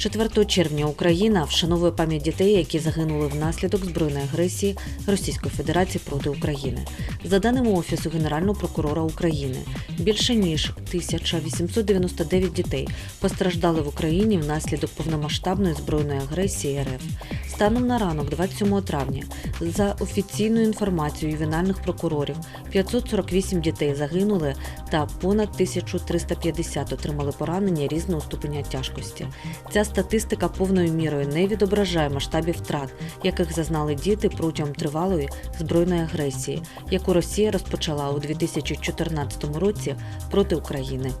4 червня Україна вшановує пам'ять дітей, які загинули внаслідок збройної агресії Російської Федерації проти України. За даними Офісу Генерального прокурора України, більше ніж 1899 дітей постраждали в Україні внаслідок повномасштабної збройної агресії РФ. Станом на ранок, 27 травня, за офіційною інформацією ювенальних прокурорів, 548 дітей загинули та понад 1350 отримали поранення різного ступеня тяжкості. Ця статистика повною мірою не відображає масштабів втрат, яких зазнали діти протягом тривалої збройної агресії, яку Росія розпочала у 2014 році проти України.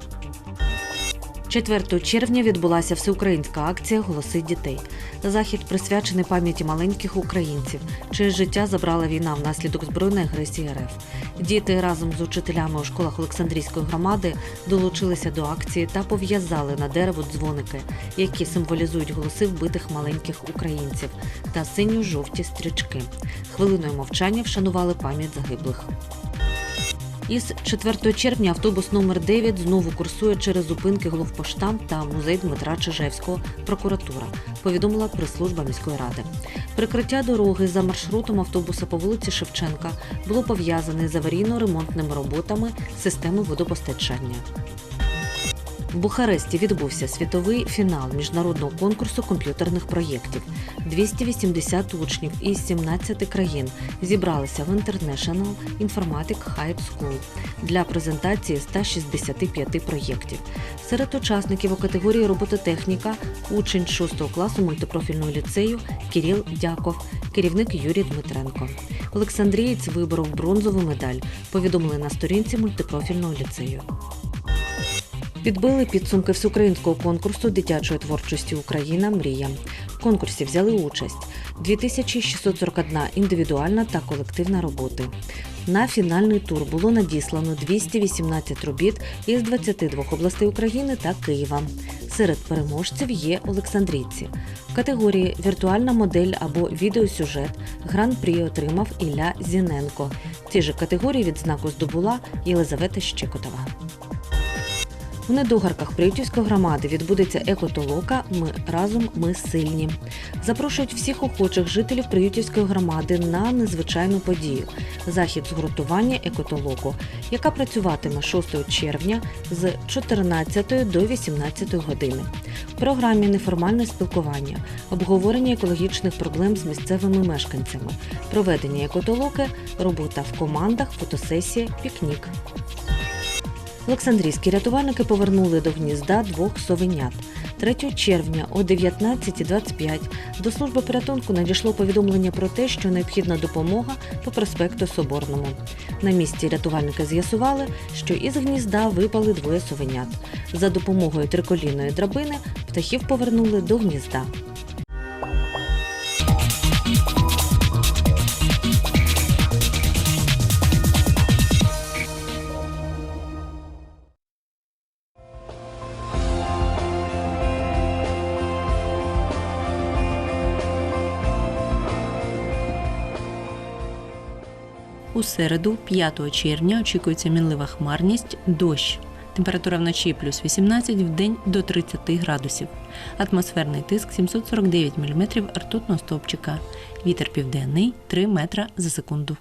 4 червня відбулася всеукраїнська акція Голоси дітей. Захід присвячений пам'яті маленьких українців, чиє життя забрала війна внаслідок збройної агресії РФ. Діти разом з учителями у школах Олександрійської громади долучилися до акції та пов'язали на дерево дзвоники, які символізують голоси вбитих маленьких українців та синьо-жовті стрічки. Хвилиною мовчання вшанували пам'ять загиблих. Із 4 червня автобус номер 9 знову курсує через зупинки Головпоштам та музей Дмитра Чижевського прокуратура, повідомила прес-служба міської ради. Прикриття дороги за маршрутом автобуса по вулиці Шевченка було пов'язане з аварійно-ремонтними роботами системи водопостачання. В Бухаресті відбувся світовий фінал міжнародного конкурсу комп'ютерних проєктів. 280 учнів із 17 країн зібралися в International Informatic High School для презентації 165 проєктів. Серед учасників у категорії робототехніка учень 6 класу мультипрофільного ліцею Кіріл Дяков, керівник Юрій Дмитренко. Олександрієць виборов бронзову медаль, повідомили на сторінці мультипрофільного ліцею. Підбили підсумки всеукраїнського конкурсу дитячої творчості Україна Мрія. В конкурсі взяли участь 2641 індивідуальна та колективна роботи. На фінальний тур було надіслано 218 робіт із 22 областей України та Києва. Серед переможців є Олександрійці. В категорії Віртуальна модель або відеосюжет гран-прі отримав Ілля Зіненко. В цій же категорії відзнаку здобула Єлизавета Щекотова. У недогарках Приютівської громади відбудеться екотолока Ми разом ми сильні. Запрошують всіх охочих жителів Приютівської громади на незвичайну подію захід згуртування екотолоку, яка працюватиме 6 червня з 14 до 18 години. В програмі неформальне спілкування, обговорення екологічних проблем з місцевими мешканцями, проведення екотолоки, робота в командах, фотосесія, пікнік. Олександрійські рятувальники повернули до гнізда двох совенят. 3 червня о 19.25 до служби порятунку надійшло повідомлення про те, що необхідна допомога по проспекту Соборному. На місці рятувальники з'ясували, що із гнізда випали двоє совенят. За допомогою триколінної драбини птахів повернули до гнізда. У середу, 5 червня, очікується мінлива хмарність, дощ. Температура вночі плюс 18, в день до 30 градусів. Атмосферний тиск 749 мм ртутного стовпчика. Вітер південний 3 метра за секунду.